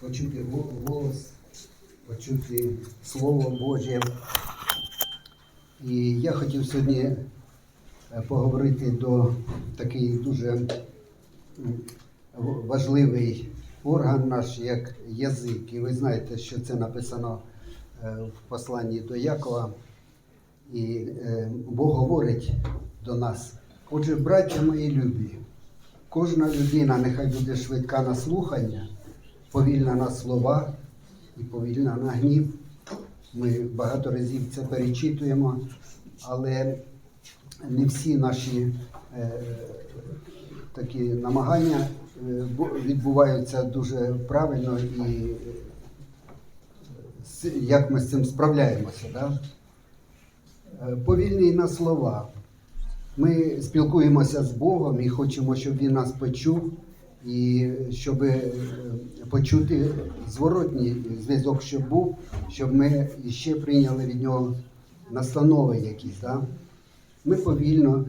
почути голос, почути Слово Боже. І я хотів сьогодні е, поговорити до такий дуже важливий орган наш, як язик. І ви знаєте, що це написано е, в посланні до Якова. І е, Бог говорить до нас. Отже, браття мої любі, кожна людина нехай буде швидка на слухання, повільна на слова і повільна на гнів. Ми багато разів це перечитуємо, але не всі наші е, такі намагання е, відбуваються дуже правильно і е, як ми з цим справляємося. Да? Е, Повільний на слова. Ми спілкуємося з Богом і хочемо, щоб Він нас почув, і щоб е, почути зворотній зв'язок, щоб був, щоб ми ще прийняли від нього настанови якісь. Да? Ми повільно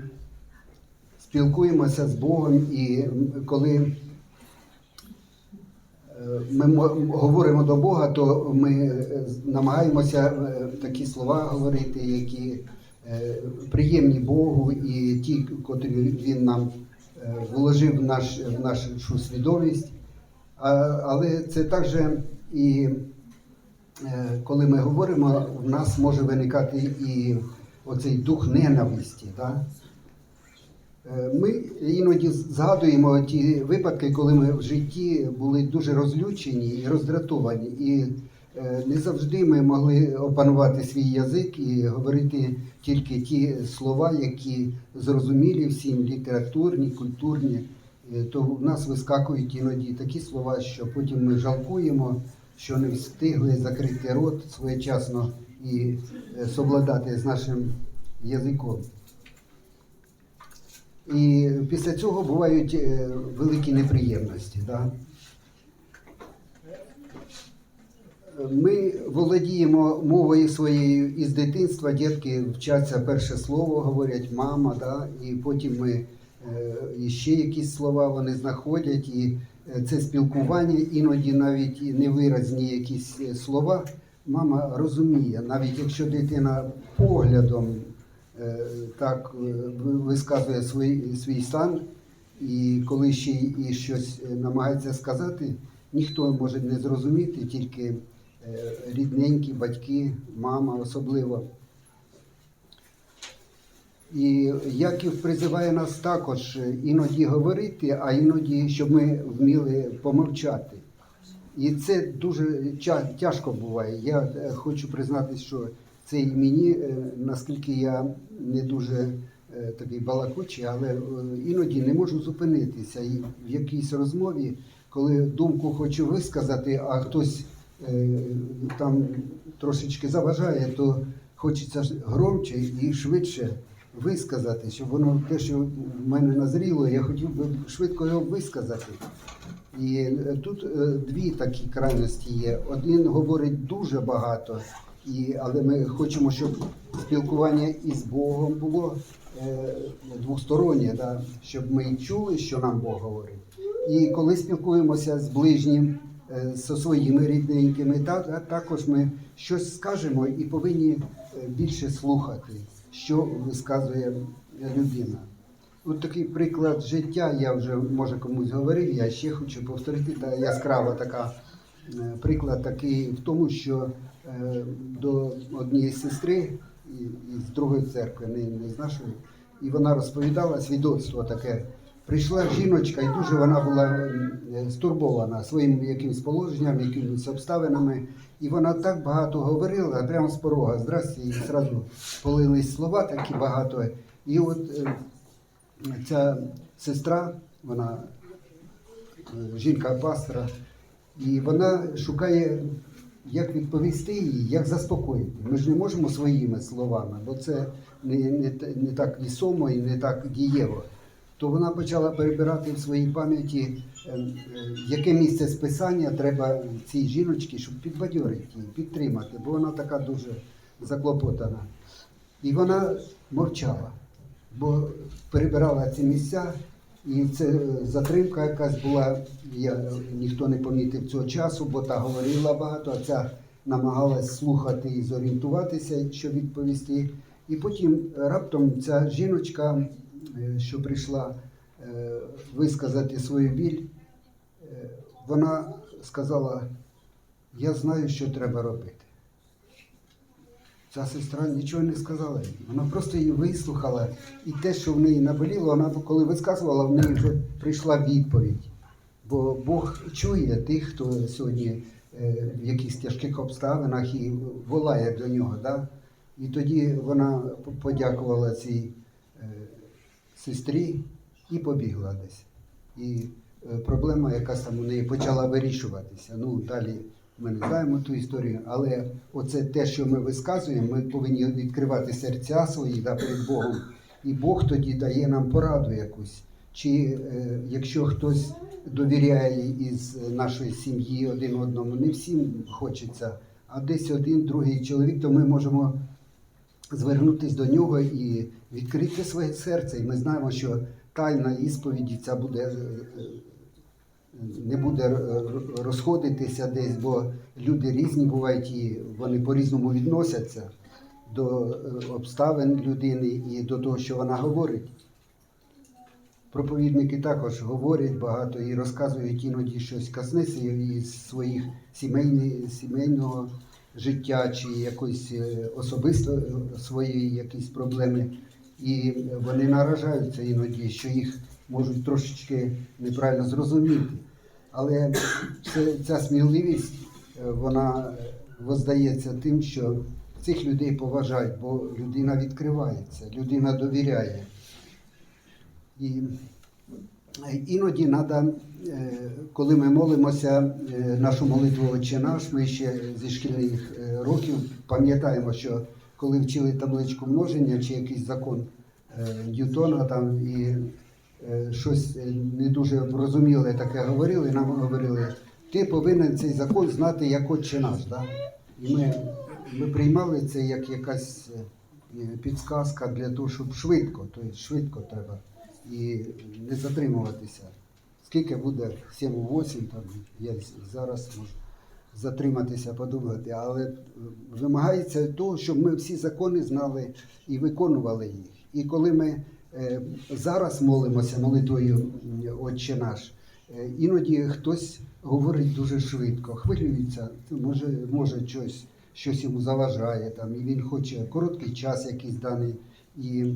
спілкуємося з Богом, і коли е, ми говоримо до Бога, то ми е, намагаємося такі слова говорити, які приємні Богу, і ті, котрі Він нам вложив в, наш, в нашу свідомість. Але це також і е, коли ми говоримо, в нас може виникати і оцей дух ненависті. Да? Е, Ми іноді згадуємо ті випадки, коли ми в житті були дуже розлючені і роздратовані, і е, не завжди ми могли опанувати свій язик і говорити тільки ті слова, які зрозумілі всім, літературні, культурні. Е, То в нас вискакують іноді такі слова, що потім ми жалкуємо, що не встигли закрити рот своєчасно і е, совладати з нашим язиком. І після цього бувають е, великі неприємності. Да? Ми володіємо мовою своєю із дитинства, дітки вчаться перше слово, говорять мама, да? і потім ми е, ще якісь слова вони знаходять, і е, це спілкування, іноді навіть невиразні якісь е, слова. Мама розуміє, навіть якщо дитина поглядом е, так е, висказує свій, свій стан, і коли ще і щось намагається сказати, ніхто може не зрозуміти, тільки рідненькі, батьки, мама особливо. І Яків призиває нас також е, іноді говорити, а іноді, щоб ми вміли помовчати. І це дуже тяжко буває. Я е, хочу признатися, що це і мені, е, наскільки я не дуже е, такий балакучий, але е, іноді не можу зупинитися. І в якійсь розмові, коли думку хочу висказати, а хтось е, там трошечки заважає, то хочеться громче і швидше висказати, щоб воно те, що в мене назріло, я хотів би швидко його висказати. І е, тут е, дві такі крайності є. Один говорить дуже багато, і, але ми хочемо, щоб спілкування із Богом було е, двостороннє, да? щоб ми чули, що нам Бог говорить. І коли спілкуємося з ближнім, е, зі своїми рідненькими, та, та- також ми щось скажемо і повинні е, більше слухати, що висказує людина. От такий приклад життя, я вже може комусь говорив, я ще хочу повторити, та яскрава така е, приклад такий в тому, що е, до однієї сестри із другої церкви, не, не з нашої, і вона розповідала свідоцтво таке. Прийшла жіночка, і дуже вона була е, стурбована своїм якимось положенням, якимись обставинами. І вона так багато говорила, прямо з порога, здрасте, і зразу полились слова такі багато. І от е, ця сестра, вона е, жінка пастора, і вона шукає, як відповісти їй, як заспокоїти. Ми ж не можемо своїми словами, бо це не, не, не так вісомо і не так дієво. То вона почала перебирати в своїй пам'яті, е, е, яке місце списання треба цій жіночці, щоб підбадьорити її, підтримати, бо вона така дуже заклопотана. І вона мовчала, бо перебирала ці місця І це е, затримка якась була, я, ніхто не помітив цього часу, бо та говорила багато, а ця намагалась слухати і зорієнтуватися, що відповісти. І потім раптом ця жіночка, що прийшла е, висказати свою біль, е, вона сказала: Я знаю, що треба робити. Ця сестра нічого не сказала. Вона просто її вислухала, і те, що в неї наболіло, вона коли висказувала, в неї вже прийшла відповідь. Бо Бог чує тих, хто сьогодні е, в якихось тяжких обставинах і волає до нього. Да? І тоді вона подякувала цій е, сестрі і побігла десь. І е, проблема якась там у неї почала вирішуватися. Ну, далі ми не знаємо ту історію, але оце те, що ми висказуємо, ми повинні відкривати серця свої да, перед Богом. І Бог тоді дає нам пораду якусь. Чи е, якщо хтось довіряє із нашої сім'ї один одному, не всім хочеться, а десь один, другий чоловік, то ми можемо звернутися до нього і відкрити своє серце. І ми знаємо, що тайна ісповіді ця буде е, не буде розходитися десь, бо люди різні бувають і вони по-різному відносяться до е, обставин людини і до того, що вона говорить. Проповідники також говорять багато і розказують іноді щось каснеться із своїх сімейного життя чи якоїсь е, особисто е, своєї якісь проблеми. І вони наражаються іноді, що їх можуть трошечки неправильно зрозуміти. Але ця сміливість е, вона воздається тим, що цих людей поважають, бо людина відкривається, людина довіряє. І іноді треба, коли ми молимося е, нашу молитву «Отче наш, ми ще зі шкільних е, років пам'ятаємо, що коли вчили табличку множення чи якийсь закон е, Ньютона там і е, щось е, не дуже розуміле таке говорили, нам говорили, ти повинен цей закон знати як «Отче наш. Да? І ми, ми приймали це як якась е, підсказка для того, щоб швидко, тобто швидко треба і не затримуватися. Скільки буде 7-8, там я зараз можу затриматися, подумати, але е, вимагається того, щоб ми всі закони знали і виконували їх. І коли ми е, зараз молимося молитвою Отче наш, е, іноді хтось говорить дуже швидко, хвилюється, може, може щось, щось йому заважає, там, і він хоче короткий час якийсь даний. І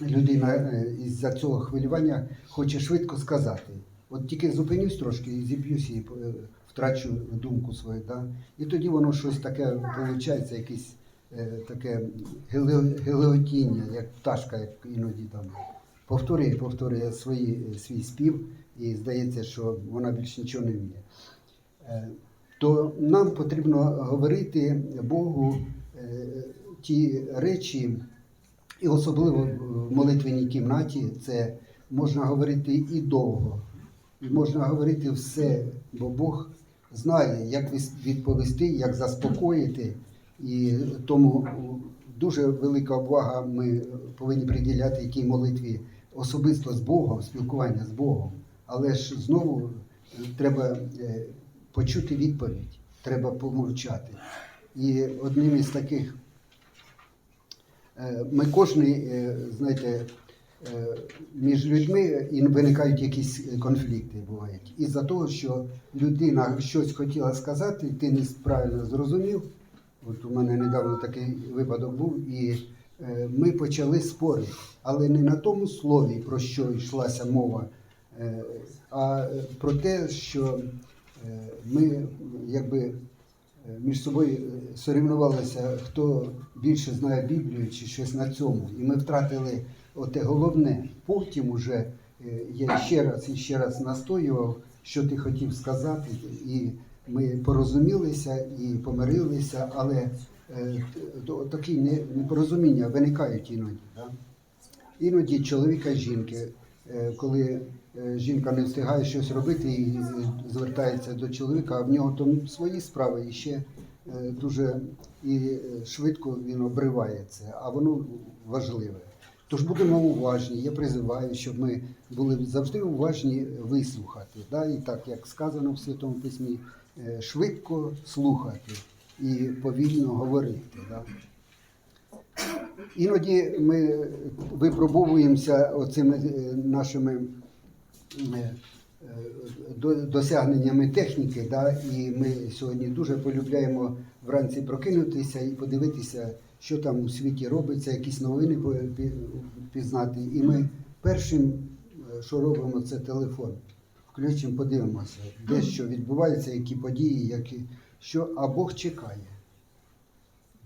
людина е, із-за цього хвилювання хоче швидко сказати. От тільки зупинюсь трошки і зіб'юсь і е, втрачу думку свою. Да? І тоді воно щось таке виходить, якесь е, таке гелеотіння, як пташка, як іноді там повторює, повторює свої, свій спів, і здається, що вона більше нічого не вміє. То нам потрібно говорити Богу ті речі, і особливо в молитвенній кімнаті це можна говорити і довго, і можна говорити все, бо Бог знає, як відповісти, як заспокоїти. І тому дуже велика увага ми повинні приділяти якій молитві особисто з Богом, спілкування з Богом. Але ж знову е, треба е, почути відповідь, треба помовчати. І одним із таких Ми кожен, е, знаєте, е, між людьми виникають якісь конфлікти бувають. Із-за того, що людина щось хотіла сказати, ти не правильно зрозумів. От у мене недавно такий випадок був, і е, ми почали спорити, але не на тому слові, про що йшлася мова, е, а про те, що е, ми якби е, між собою е, соревнувалися, хто більше знає Біблію чи щось на цьому. І ми втратили оте головне. Потім уже е, я ще раз і ще раз настоював, що ти хотів сказати, і ми порозумілися і помирилися, але е, такі непорозуміння виникають іноді. Да? Іноді чоловіка і жінки, е, коли е, жінка не встигає щось робити і е, звертається до чоловіка, а в нього там свої справи і ще е, дуже і е, швидко він обриває це, а воно важливе. Тож будемо уважні. Я призиваю, щоб ми були завжди уважні вислухати. Да? І так, як сказано в Святому Письмі, е, швидко слухати і повільно говорити. Да? Іноді ми випробовуємося оцими е, нашими е, е, досягненнями техніки, да? і ми сьогодні дуже полюбляємо вранці прокинутися і подивитися, що там у світі робиться, якісь новини пізнати. І ми першим, е, що робимо, це телефон. Включимо, подивимося, де що відбувається, які події, які що, а Бог чекає.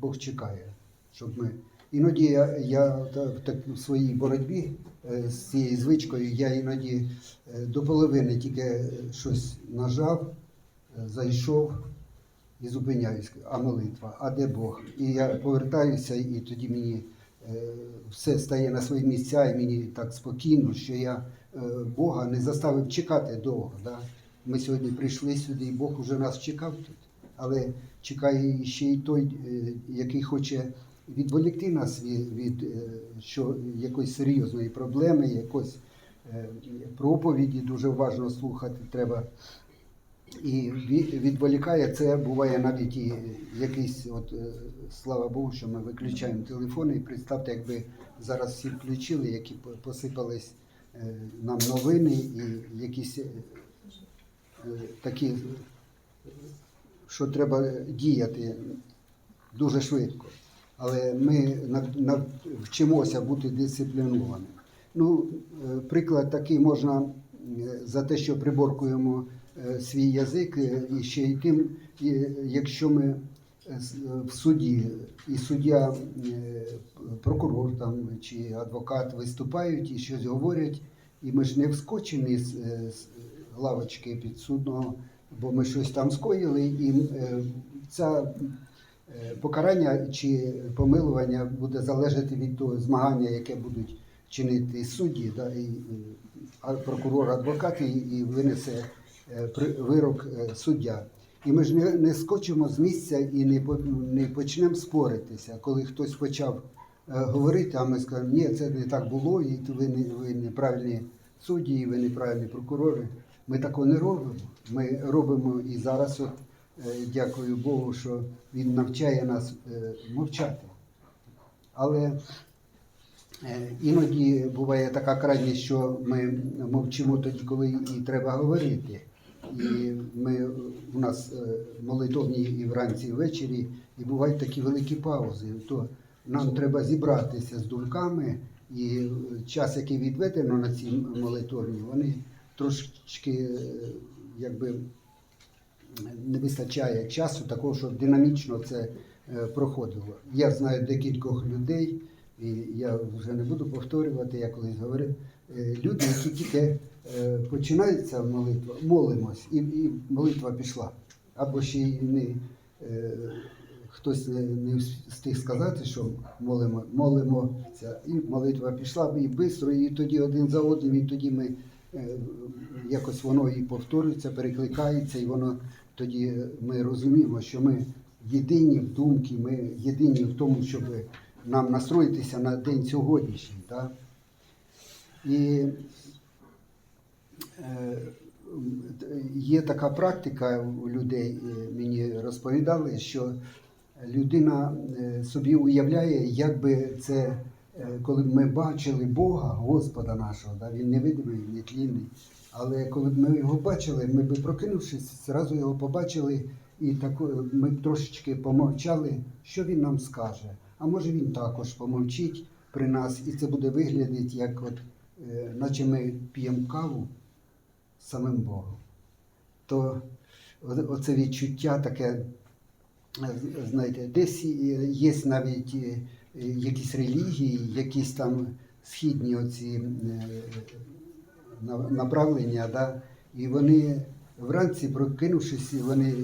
Бог чекає, щоб ми. Іноді я, я в так- в своїй боротьбі е, з цією звичкою, я іноді е, до половини тільки е, щось нажав, е, зайшов і зупиняюсь. А молитва, а де Бог? І я повертаюся, і тоді мені е, все стає на свої місця, і мені так спокійно, що я е, Бога не заставив чекати довго. Да? Ми сьогодні прийшли сюди, і Бог уже нас чекав тут. Але чекає ще й той, е, який хоче відволікти нас від, від е, що, якоїсь серйозної проблеми, якоїсь е, проповіді дуже уважно слухати треба. І відволікає це буває навіть і якийсь, от е, слава Богу, що ми виключаємо телефони. І представте, якби зараз всі включили, які посипались нам новини і якісь такі, що треба діяти дуже швидко. Але ми нав- нав- бути дисциплінованими. Ну, е, приклад такий можна е, за те, що приборкуємо е, свій язик, і ще й тим, якщо ми в суді, і суддя, прокурор там чи адвокат виступають і щось говорять, і ми ж не вскочені з, лавочки підсудного, бо ми щось там скоїли, і ця покарання чи помилування буде залежати від того змагання, яке будуть чинити судді, да, і, е, прокурор, адвокат і, винесе е, вирок е, суддя. І ми ж не, не скочимо з місця і не, не почнемо споритися, коли хтось почав е, говорити, а ми скажемо, ні, це не так було, і ви, не, ви неправильні судді, і ви неправильні прокурори. Ми такого не робимо. Ми робимо і зараз, от, е, дякую Богу, що Він навчає нас е, мовчати. Але Е, Іноді буває така крайність, що ми мовчимо тоді, коли і треба говорити. І ми, у нас е, молитовні і вранці, і ввечері, і бувають такі великі паузи. То нам треба зібратися з думками, і час, який відведено на ці молитовні, вони трошечки е, якби не вистачає часу такого, щоб динамічно це е, проходило. Я знаю декількох людей, і я вже не буду повторювати, я колись говорив. е, Люди, які тільки е, починається молитва, молимось, і, і молитва пішла. Або ще й не хтось не, не встиг сказати, що молимо, молимося, і молитва пішла, і швидко, і тоді один за одним, і тоді ми якось воно і повторюється, перекликається, і воно тоді ми розуміємо, що ми єдині в думці, ми єдині в тому, щоб нам настроїтися на день сьогоднішній. Так? І е, є така практика у людей, е, мені розповідали, що людина е, собі уявляє, як би це, е, коли б ми бачили Бога, Господа нашого, да, він невидимий, нетлінний. Але коли б ми його бачили, ми б прокинувшись, зразу його побачили, і так е, ми б трошечки помовчали, що він нам скаже. А може він також помовчить при нас, і це буде виглядати, як от, е, наче ми п'ємо каву самим Богом. То оце відчуття таке, е, знаєте, десь е, є навіть е, е, якісь релігії, якісь там східні оці е, направлення, да? і вони вранці, прокинувшись, вони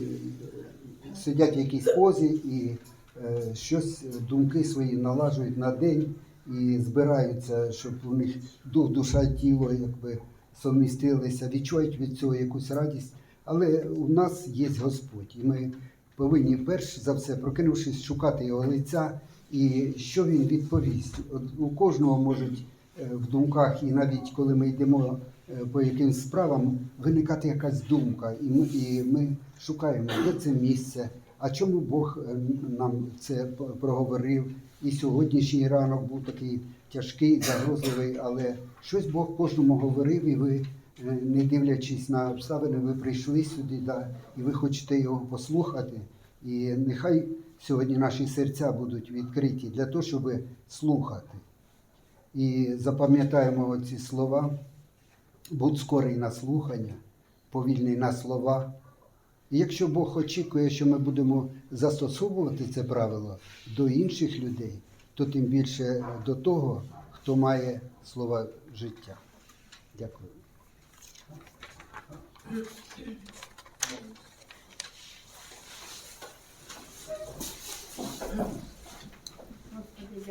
сидять в якійсь позі і е, щось, е, думки свої налажують на день і збираються, щоб у них дух, душа, тіло якби совмістилися, відчувають від цього якусь радість. Але у нас є Господь, і ми повинні перш за все, прокинувшись, шукати його лиця і що він відповість. От у кожного можуть е, в думках, і навіть коли ми йдемо е, по якимсь справам, виникати якась думка, і ми, і ми шукаємо, де це місце, а чому Бог е, нам це проговорив. І сьогоднішній ранок був такий тяжкий, загрозливий, але щось Бог кожному говорив, і ви, не дивлячись на обставини, ви прийшли сюди, да, і ви хочете його послухати. І нехай сьогодні наші серця будуть відкриті для того, щоб слухати. І запам'ятаємо ці слова. Будь скорий на слухання, повільний на слова. І якщо Бог очікує, що ми будемо застосовувати це правило до інших людей, то тим більше до того, хто має слова життя. Дякую. Yeah.